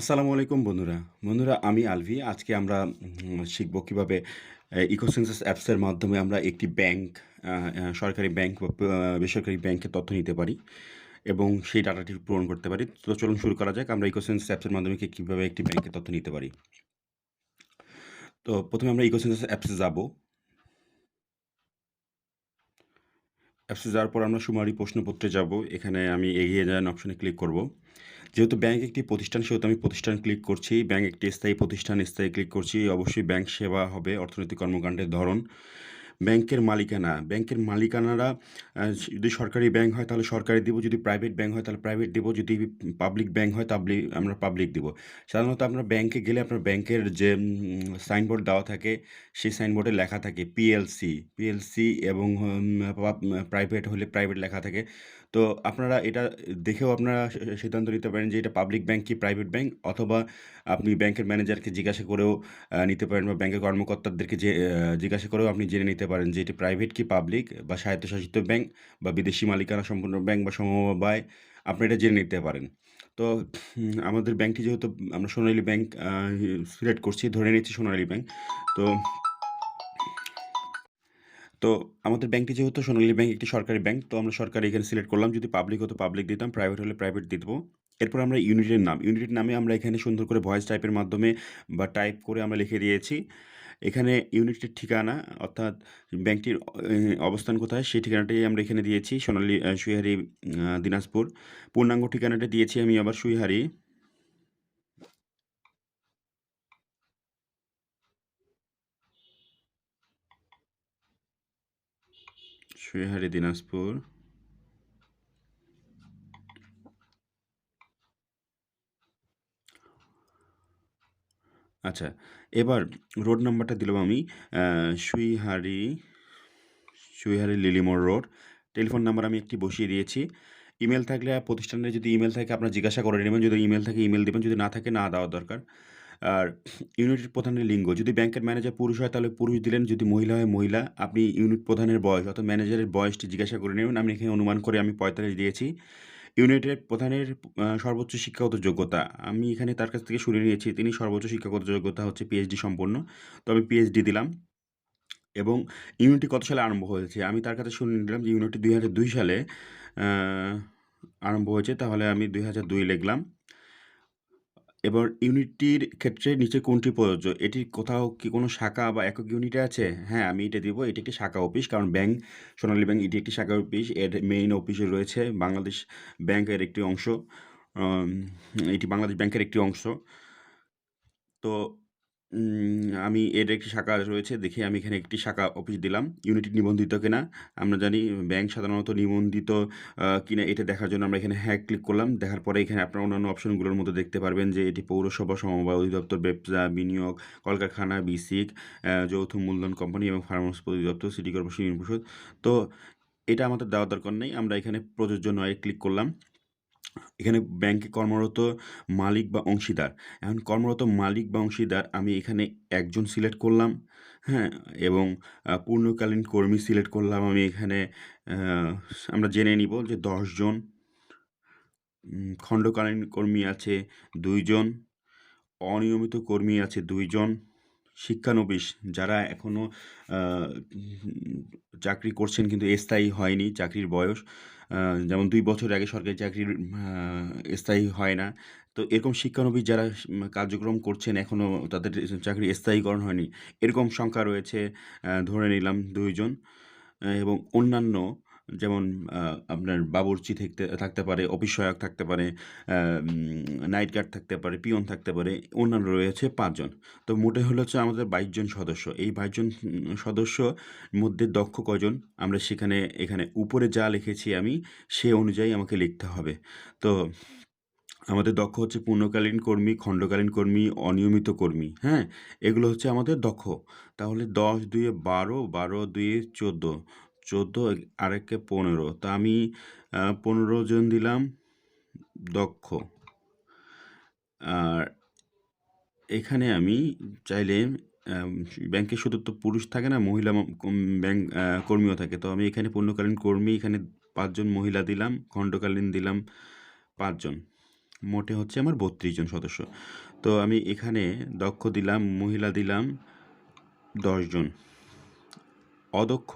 আসসালামু আলাইকুম বন্ধুরা। বন্ধুরা, আমি আলভি। আজকে আমরা শিখব কীভাবে ইকোসেন্সাস অ্যাপসের মাধ্যমে আমরা একটি ব্যাংক সরকারি ব্যাংক বা বেসরকারি ব্যাংকের তথ্য নিতে পারি এবং সেই ডাটাটি পূরণ করতে পারি। তো চলুন শুরু করা যাক। আমরা ইকোসেন্সাস অ্যাপসের মাধ্যমে কীভাবে একটি ব্যাংকের তথ্য নিতে পারি। তো ১ম এ আমরা ইকোসেন্সাস অ্যাপসে যাব অ্যাপসে যাওয়ার পর আমরা শুমারি প্রশ্নপত্রে যাব। এখানে আমি এগিয়ে যান অপশনে ক্লিক করব। যেহেতু ব্যাংক একটি প্রতিষ্ঠান সেহেতু আমি প্রতিষ্ঠান ক্লিক করছি। ব্যাংক একটি স্থায়ী প্রতিষ্ঠান, স্থায়ী ক্লিক করছি। অবশ্যই ব্যাংক সেবা হবে অর্থনৈতিক কর্মকাণ্ডের ধরন। ব্যাংকের মালিকানা, ব্যাংকের মালিকানারা যদি সরকারি ব্যাংক হয় তাহলে সরকারি দিব, যদি প্রাইভেট ব্যাংক হয় তাহলে প্রাইভেট দিব, যদি পাবলিক ব্যাংক হয় তাবলি আমরা পাবলিক দিব। সাধারণত আপনার ব্যাংকে গেলে আপনার ব্যাংকের যে সাইনবোর্ড দেওয়া থাকে, সেই সাইনবোর্ডে লেখা থাকে পিএলসি, পিএলসি এবং প্রাইভেট হলে প্রাইভেট লেখা থাকে। তো আপনারা এটা দেখেও আপনারা সিদ্ধান্ত নিতে পারেন যে এটা পাবলিক ব্যাংক কি প্রাইভেট ব্যাংক অথবা আপনি ব্যাংকের ম্যানেজারকে জিজ্ঞাসা করেও নিতে পারেন বা ব্যাংকের কর্মকর্তাদেরকে যে জিজ্ঞাসা করেও আপনি জেনে নিতে পারেন যে এটি প্রাইভেট কি পাবলিক বা স্বায়ত্তশাসিত ব্যাংক বা বিদেশি মালিকানা সম্পন্ন ব্যাংক বা সমবায় আপনি এটা জেনে নিতে পারেন। তো আমাদের ব্যাংকটি যেহেতু আমরা সোনালী ব্যাংক সিলেক্ট করছি, ধরে নিচ্ছি সোনালী ব্যাংক। তো তো আমাদের ব্যাংকটি যেহেতু সোনালী ব্যাংক একটি সরকারি ব্যাংক, তো আমরা সরকারি এখানে সিলেক্ট করলাম। যদি পাবলিক হতো পাবলিক দিতাম, প্রাইভেট হলে প্রাইভেট দিব। এরপর আমরা ইউনিটের নাম, ইউনিটের নামে আমরা এখানে সুন্দর করে ভয়েস টাইপের মাধ্যমে বা টাইপ করে আমরা লিখে দিয়েছি। এখানে ইউনিটের ঠিকানা অর্থাৎ ব্যাংকটির অবস্থান কোথায় সেই ঠিকানাটাই আমরা এখানে দিয়েছি সোনালী সুইহারি দিনাজপুর। পূর্ণাঙ্গ ঠিকানাটা দিয়েছি আমি আবার সুইহারি। সুইহারি দিনাজপুর। আচ্ছা, এবার রোড নাম্বারটা দিলাম আমি Suihari, Suihari Lilimor road. Telephone number আমি একটি বসিয়ে দিয়েছি। ইমেল থাকলে প্রতিষ্ঠানের যদি ইমেল থাকে আপনার জিজ্ঞাসা করে নেবেন। যদি ইমেল থাকে ইমেল দিবেন, যদি না থাকে না দেওয়া দরকার। আর ইউনিটের প্রধানের লিঙ্গ, যদি ব্যাংকের ম্যানেজার পুরুষ হয় তাহলে পুরুষ দিলেন, যদি মহিলা হয় মহিলা। আপনি ইউনিট প্রধানের বয়স অর্থাৎ ম্যানেজারের বয়সটি জিজ্ঞাসা করে নেবেন। আমি এখানে অনুমান করে আমি ৪৫ দিয়েছি। ইউনিটের প্রধানের সর্বোচ্চ শিক্ষাগত যোগ্যতা, আমি এখানে তার কাছ থেকে শুনে নিয়েছি তিনি সর্বোচ্চ শিক্ষাগত যোগ্যতা হচ্ছে পিএইচডি সম্পন্ন। তো আমি পিএইচডি দিলাম। এবং ইউনিটটি কত সালে আরম্ভ হয়েছে? আমি তার কাছে শুনে নিলাম যে ইউনিটটি ২০০২ সালে আরম্ভ হয়েছে। তাহলে আমি ২০০২ লিখলাম। এবার ইউনিটটির ক্ষেত্রে নিচে কোনটি প্রযোজ্য? এটি কোথাও কি কোনো শাখা বা একক ইউনিটে আছে? হ্যাঁ, আমি এটা দিব। এটি একটি শাখা অফিস। কারণ ব্যাংক, সোনালী ব্যাংক এটি একটি শাখা অফিস। এর মেইন অফিসে রয়েছে বাংলাদেশ ব্যাংকের একটি অংশ। এটি বাংলাদেশ ব্যাংকের একটি অংশ। তো আমি এর একটি শাখা রয়েছে দেখে আমি এখানে একটি শাখা অফিস দিলাম। ইউনিটটি নিবন্ধিত কিনা? আমরা জানি ব্যাংক সাধারণত নিবন্ধিত কিনা এটা দেখার জন্য আমরা এখানে হ্যাঁ ক্লিক করলাম। দেখার পরে এখানে আপনারা অন্যান্য অপশনগুলোর মধ্যে দেখতে পারবেন যে এটি পৌরসভা, সমবায় অধিদপ্তর, ব্যবসা, বিনিয়োগ, কলকারখানা, বিসিক, যৌথ মূলধন কোম্পানি এবং ফার্মাসি অধিদপ্তর, সিটি কর্পোরেশন পরিষদ। তো এটা আমাদের দেওয়ার দরকার নেই। আমরা এখানে প্রযোজ্য নয় ক্লিক করলাম। এখানে ব্যাংকে কর্মরত মালিক বা অংশীদার। এখন কর্মরত মালিক বা অংশীদার আমি এখানে একজন সিলেক্ট করলাম, হ্যাঁ? এবং পূর্ণকালীন কর্মী সিলেক্ট করলাম আমি এখানে আমরা জেনে নিব যে ১০ জন। খণ্ডকালীন কর্মী আছে দুইজন অনিয়মিত কর্মী আছে ২ জন। শিক্ষানবিশ যারা এখনও চাকরি করছেন কিন্তু স্থায়ী হয়নি চাকরির বয়স। যেমন দুই বছর আগে সরকারি চাকরির স্থায়ী হয় না। তো এরকম শিক্ষানবিশ যারা কার্যক্রম করছেন এখনও তাদের চাকরি স্থায়ীকরণ হয়নি। এরকম সংখ্যা রয়েছে ধরে নিলাম দুইজন এবং অন্যান্য যেমন আপনার বাবুর্চি থাকতে থাকতে পারে, অফিস সহায়ক থাকতে পারে, নাইট গার্ড থাকতে পারে, পিয়ন থাকতে পারে। অন্যান্য রয়েছে পাঁচজন তো মোটে হলো হচ্ছে আমাদের ২২ জন সদস্য। এই ২২ জন সদস্য মধ্যে দক্ষ কজন আমরা সেখানে এখানে উপরে যা লিখেছি আমি সে অনুযায়ী আমাকে লিখতে হবে। তো আমাদের দক্ষ হচ্ছে পূর্ণকালীন কর্মী, খণ্ডকালীন কর্মী, অনিয়মিত কর্মী, হ্যাঁ? এগুলো হচ্ছে আমাদের দক্ষ। তাহলে ১০ দুইয়ে ১২, ১২ দুইয়ে ১৪, ১৪ আর একে ১৫ তো আমি পনেরো জন দিলাম দক্ষ। আর এখানে আমি চাইলে ব্যাংকে শুধু তো পুরুষ থাকে না, মহিলা ব্যাংক কর্মীও থাকে। তো আমি এখানে পূর্ণকালীন কর্মী এখানে পাঁচজন মহিলা দিলাম, খণ্ডকালীন দিলাম পাঁচজন মোটে হচ্ছে আমার বত্রিশ জন সদস্য তো আমি এখানে দক্ষ দিলাম মহিলা দিলাম দশজন অদক্ষ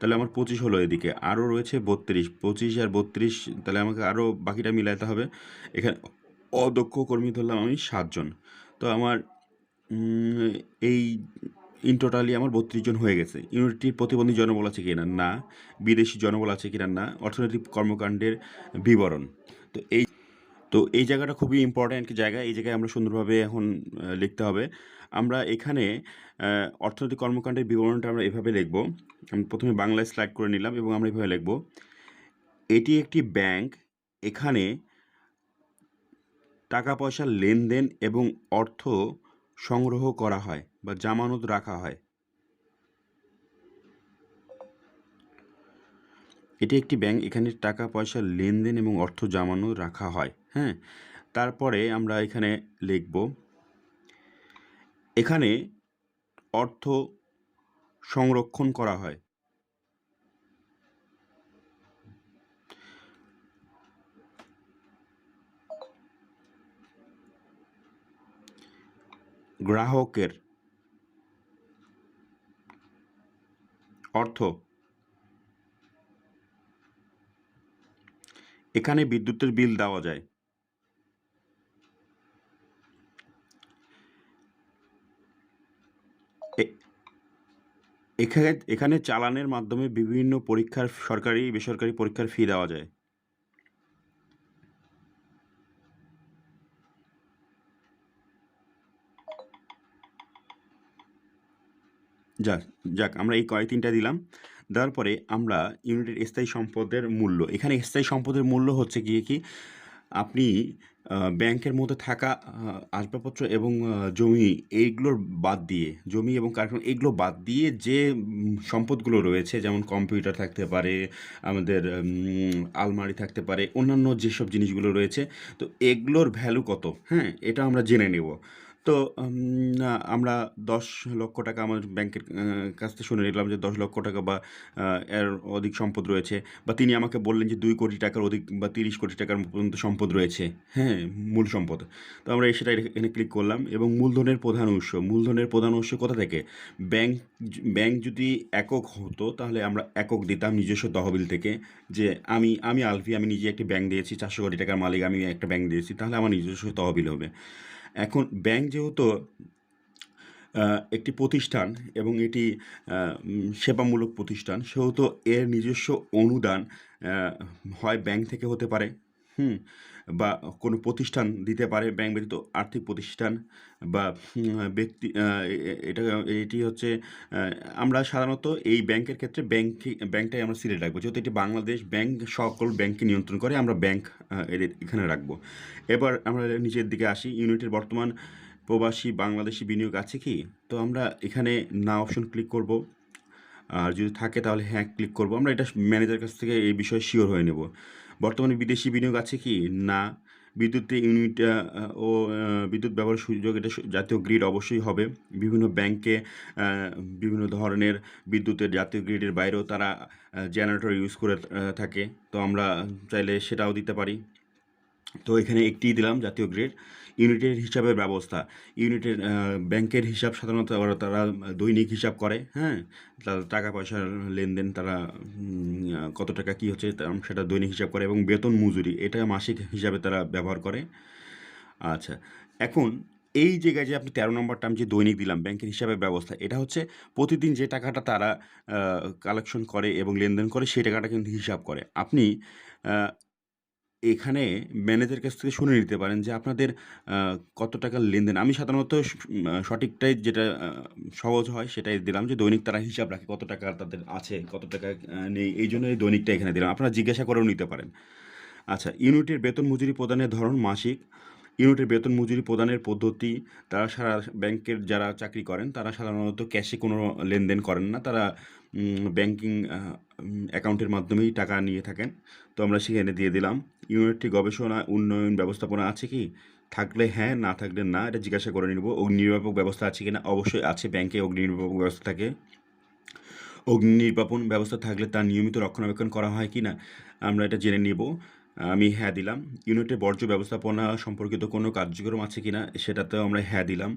তাহলে আমার পঁচিশ হলো এদিকে। আরও রয়েছে বত্রিশ। পঁচিশ আর বত্রিশ, তাহলে আমাকে আরও বাকিটা মিলাতে হবে। এখানে অদক্ষ কর্মী ধরলাম আমি সাতজন। তো আমার এই ইন টোটালি আমার বত্রিশ জন হয়ে গেছে। ইউনিটির প্রতিবন্ধী জনবল আছে কিনা? না। বিদেশি জনবল আছে কিনা? না। অর্থনৈতিক কর্মকাণ্ডের বিবরণ। তো এই তো এই জায়গাটা খুবই ইম্পর্ট্যান্ট জায়গা। এই জায়গায় আমরা সুন্দরভাবে এখন লিখতে হবে। আমরা এখানে অর্থনৈতিক কর্মকাণ্ডের বিবরণটা আমরা এভাবে লিখব। আমি প্রথমে বাংলায় স্লাইড করে নিলাম এবং আমরা এভাবে লিখব। এটি একটি ব্যাংক এখানে টাকা পয়সার লেনদেন এবং অর্থ সংগ্রহ করা হয় বা জামানত রাখা হয়। এটি একটি ব্যাংক এখানে টাকা পয়সার লেনদেন এবং অর্থ জমানো রাখা হয় হ্যাঁ? তারপরে আমরা এখানে লিখব এখানে অর্থ সংরক্ষণ করা হয়। গ্রাহকের অর্থ। এখানে বিদ্যুতের বিল দেওয়া যায়। এখানে এখানে চালানের মাধ্যমে বিভিন্ন পরীক্ষার, সরকারি, বেসরকারি পরীক্ষার ফি দেওয়া যায়। যাক যাক, আমরা এই কয় তিনটা দিলাম। দেওয়ার পরে আমরা ইউনিটের স্থায়ী সম্পদের মূল্য। এখানে স্থায়ী সম্পদের মূল্য হচ্ছে গিয়ে কি? আপনি ব্যাংকের মধ্যে থাকা আসবাবপত্র এবং জমি এইগুলোর বাদ দিয়ে, জমি এবং কারখানা এগুলো বাদ দিয়ে যে সম্পদগুলো রয়েছে, যেমন কম্পিউটার থাকতে পারে, আমাদের আলমারি থাকতে পারে, অন্যান্য যেসব জিনিসগুলো রয়েছে, তো এগুলোর ভ্যালু কত? হ্যাঁ এটা আমরা জেনে নেব। তো আমরা দশ লক্ষ টাকা আমার ব্যাংকের কাছ থেকে শুনে নিলাম যে দশ লক্ষ টাকা বা এর অধিক সম্পদ রয়েছে বা তিনি আমাকে বললেন যে দুই কোটি টাকার অধিক বা তিরিশ কোটি টাকার পর্যন্ত সম্পদ রয়েছে। হ্যাঁ মূল সম্পদ। তো আমরা সেটা এখানে ক্লিক করলাম এবং মূলধনের প্রধান উৎস, মূলধনের প্রধান উৎস কোথা থেকে? ব্যাংক ব্যাংক যদি একক হতো তাহলে আমরা একক দিতাম নিজস্ব তহবিল থেকে যে আমি আমি আলফি, আমি নিজে একটি ব্যাংক দিয়েছি, চারশো কোটি টাকার মালিক, আমি একটা ব্যাংক দিয়েছি, তাহলে আমার নিজস্ব তহবিল হবে। এখন ব্যাংক যেহেতু একটি প্রতিষ্ঠান এবং এটি সেবামূলক প্রতিষ্ঠান, সেহেতু এর নিজস্ব অনুদান হয় ব্যাংক থেকে হতে পারে। হুম, বা কোনো প্রতিষ্ঠান দিতে পারে, ব্যাংক ব্যতীত আর্থিক প্রতিষ্ঠান বা ব্যক্তি এটা, এটি হচ্ছে আমরা সাধারণত এই ব্যাংকের ক্ষেত্রে ব্যাংক, ব্যাংকটাই আমরা সিলেক্ট রাখব। যেহেতু এটি বাংলাদেশ ব্যাংক, সকল ব্যাংককে নিয়ন্ত্রণ করে, আমরা ব্যাংক এখানে রাখব। এবার আমরা নিচের দিকে আসি, ইউনিটের বর্তমান প্রবাসী বাংলাদেশি বিনিয়োগ আছে কি? তো আমরা এখানে না অপশন ক্লিক করব। আর যদি থাকে তাহলে হ্যাঁ ক্লিক করব। আমরা এটা ম্যানেজার কাছ থেকে এই বিষয়ে শিওর হয়ে নেব। বর্তমানে বিদেশি বিনিয়োগ আছে কি? না। বিদ্যুতের ইউনিট ও বিদ্যুৎ ব্যবহারের সুযোগ এটা জাতীয় গ্রিড অবশ্যই হবে। বিভিন্ন ব্যাংকে বিভিন্ন ধরনের বিদ্যুতের জাতীয় গ্রিডের বাইরেও তারা জেনারেটর ইউজ করে থাকে। তো আমরা চাইলে সেটাও দিতে পারি। তো এখানে একটি দিলাম জাতীয় গ্রেড, ইউনিটের হিসাবের ব্যবস্থা। ইউনিটের ব্যাংকের হিসাব সাধারণত তারা দৈনিক হিসাব করে হ্যাঁ? তাদের টাকা পয়সার লেনদেন, তারা কত টাকা কী হচ্ছে সেটা দৈনিক হিসাব করে এবং বেতন মজুরি, এটা মাসিক হিসাবে তারা ব্যবহার করে। আচ্ছা এখন এই জায়গায় যে আপনি তেরো নম্বর টার্ম যে দৈনিক দিলাম, ব্যাংকের হিসাবে ব্যবস্থা, এটা হচ্ছে প্রতিদিন যে টাকাটা তারা কালেকশন করে এবং লেনদেন করে, সেই টাকাটা কিন্তু হিসাব করে। আপনি এখানে ম্যানেজার কাছ থেকে শুনে নিতে পারেন যে আপনাদের কত টাকার লেনদেন। আমি সাধারণত সঠিকটাই যেটা সহজ হয় সেটাই দিলাম যে দৈনিক তারা হিসাব রাখে কত টাকা তাদের আছে, কত টাকা নেই, এই জন্য এই দৈনিকটা এখানে দিলাম। আপনারা জিজ্ঞাসা করেও নিতে পারেন। আচ্ছা ইউনিটের বেতন মজুরি প্রদানের ধরন মাসিক। ইউনিটের বেতন মজুরি প্রদানের পদ্ধতি, তারা সারা ব্যাংকের যারা চাকরি করেন, তারা সাধারণত ক্যাশে কোনো লেনদেন করেন না। তারা ব্যাংকিং অ্যাকাউন্টের মাধ্যমেই টাকা নিয়ে থাকেন। তো আমরা সেখানে দিয়ে দিলাম। ইউনিটটি গবেষণা উন্নয়ন ব্যবস্থাপনা আছে কি? থাকলে হ্যাঁ না থাকলে না, এটা জিজ্ঞাসা করে নিব। অগ্নি নির্বাপক ব্যবস্থা আছে কি না অবশ্যই আছে ব্যাংকে অগ্নি নির্বাপক ব্যবস্থা থাকে। অগ্নি নির্বাপন ব্যবস্থা থাকলে তার নিয়মিত রক্ষণাবেক্ষণ করা হয় কি না আমরা এটা জেনে নিব। আমি হ্যাঁ দিলাম। ইউনিটে বর্জ্য ব্যবস্থাপনা সম্পর্কিত কোনো কার্যক্রম আছে কিনা, সেটাতেও আমরা হ্যাঁ দিলাম।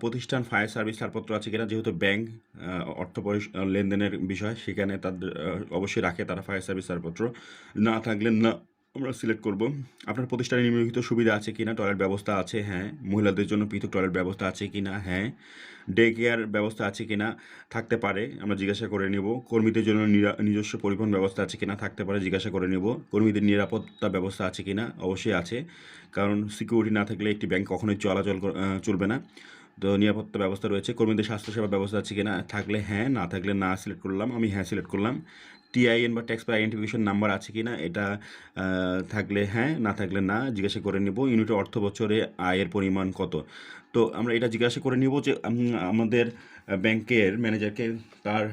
প্রতিষ্ঠান, ফায়ার সার্ভিস ছাড়পত্র আছে কিনা, যেহেতু ব্যাংক অর্থ লেনদেনের বিষয়, সেখানে তাদের অবশ্যই রাখে তারা ফায়ার সার্ভিস ছাড়পত্র। না থাকলে না। আমরা সিলেক্ট করব। আপনার প্রতিষ্ঠানে নিম্নলিখিত সুবিধা আছে কিনা টয়লেট ব্যবস্থা আছে হ্যাঁ। মহিলাদের জন্য পৃথক টয়লেট ব্যবস্থা আছে কিনা হ্যাঁ। ডে কেয়ার ব্যবস্থা আছে কিনা, থাকতে পারে, আমরা জিজ্ঞাসা করে নেব। কর্মীদের জন্য নিজস্ব পরিবহন ব্যবস্থা আছে কিনা, থাকতে পারে, জিজ্ঞাসা করে নেব। কর্মীদের নিরাপত্তা ব্যবস্থা আছে কিনা, অবশ্যই আছে। কারণ সিকিউরিটি না থাকলে একটি ব্যাংক কখনোই চলাচল চলবে না। তো নিরাপত্তা ব্যবস্থা রয়েছে। কর্মীদের স্বাস্থ্যসেবা ব্যবস্থা আছে কিনা, থাকলে হ্যাঁ না থাকলে না সিলেক্ট করলাম। আমি হ্যাঁ সিলেক্ট করলাম। টিআইএন বা ট্যাক্স আইডেন্টিফিকেশন নাম্বার আছে কি না এটা থাকলে হ্যাঁ না থাকলে না, জিজ্ঞাসা করে নেব। ইউনিটের অর্থ বছরে আয়ের পরিমাণ কত? তো আমরা এটা জিজ্ঞাসা করে নেব যে আমাদের ব্যাংকের ম্যানেজারকে তার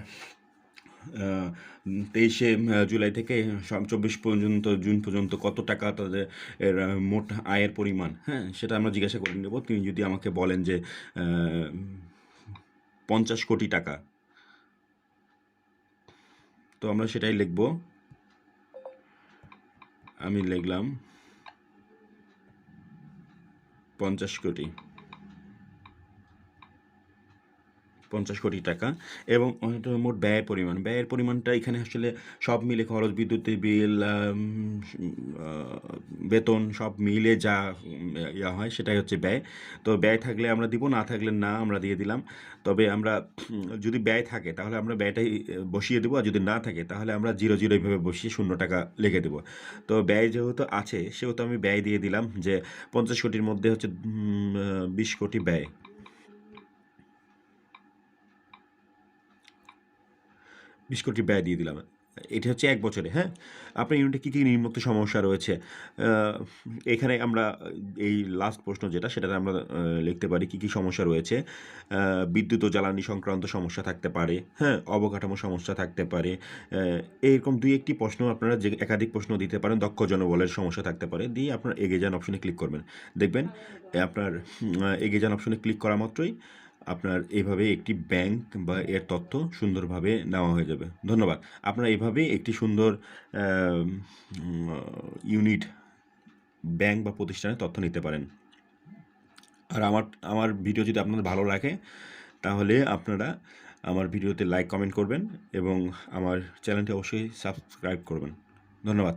তেইশে জুলাই থেকে চব্বিশ পর্যন্ত, জুন পর্যন্ত কত টাকা তাদের, এর, মোট আয়ের পরিমাণ হ্যাঁ সেটা আমরা জিজ্ঞাসা করে নেব। তিনি যদি আমাকে বলেন যে পঞ্চাশ কোটি টাকা তো আমরা সেটাই লিখব। আমি লিখলাম পঞ্চাশ কোটি। পঞ্চাশ কোটি টাকা এবং মোট ব্যয়ের পরিমাণ। ব্যয়ের পরিমাণটা এখানে আসলে সব মিলে খরচ, বিদ্যুতের বিল বেতন সব মিলে যা ইয়া হয় সেটাই হচ্ছে ব্যয়। তো ব্যয় থাকলে আমরা দিব, না থাকলে না আমরা দিয়ে দিলাম। তবে আমরা যদি ব্যয় থাকে তাহলে আমরা ব্যয়টাই বসিয়ে দেবো। আর যদি না থাকে তাহলে আমরা জিরো জিরো এইভাবে বসিয়ে শূন্য টাকা লিখে দেবো। তো ব্যয় যেহেতু আছে সেহেতু আমি ব্যয় দিয়ে দিলাম যে পঞ্চাশ কোটির মধ্যে হচ্ছে বিশ কোটি ব্যয়। বিশ কোটি ব্যয় দিয়ে দিলাম। এটা হচ্ছে এক বছরে হ্যাঁ? আপনার ইউনিটে কী কী নিম্নোক্ত সমস্যা রয়েছে? এখানে আমরা এই লাস্ট প্রশ্ন যেটা সেটাতে আমরা লিখতে পারি কী কী সমস্যা রয়েছে। বিদ্যুৎ ও জ্বালানি সংক্রান্ত সমস্যা থাকতে পারে হ্যাঁ? অবকাঠামো সমস্যা থাকতে পারে। আহ, এইরকম দুই একটি প্রশ্ন আপনারা যে একাধিক প্রশ্ন দিতে পারেন দক্ষ জনবলের সমস্যা থাকতে পারে দিয়ে আপনার এগিয়ে যান অপশনে ক্লিক করবেন। দেখবেন আপনার এগিয়ে যান অপশনে ক্লিক করা মাত্রই। আপনার এইভাবে একটি ব্যাংক বা এর তথ্য সুন্দরভাবে নেওয়া হয়ে যাবে। ধন্যবাদ। আপনারা এইভাবে একটি সুন্দর ইউনিট ব্যাংক বা প্রতিষ্ঠানের তথ্য নিতে পারেন। আর আমার আমার ভিডিও যদি আপনাদের ভালো লাগে, তাহলে আপনারা আমার ভিডিওতে লাইক, কমেন্ট করবেন এবং আমার চ্যানেলটি অবশ্যই সাবস্ক্রাইব করবেন। ধন্যবাদ।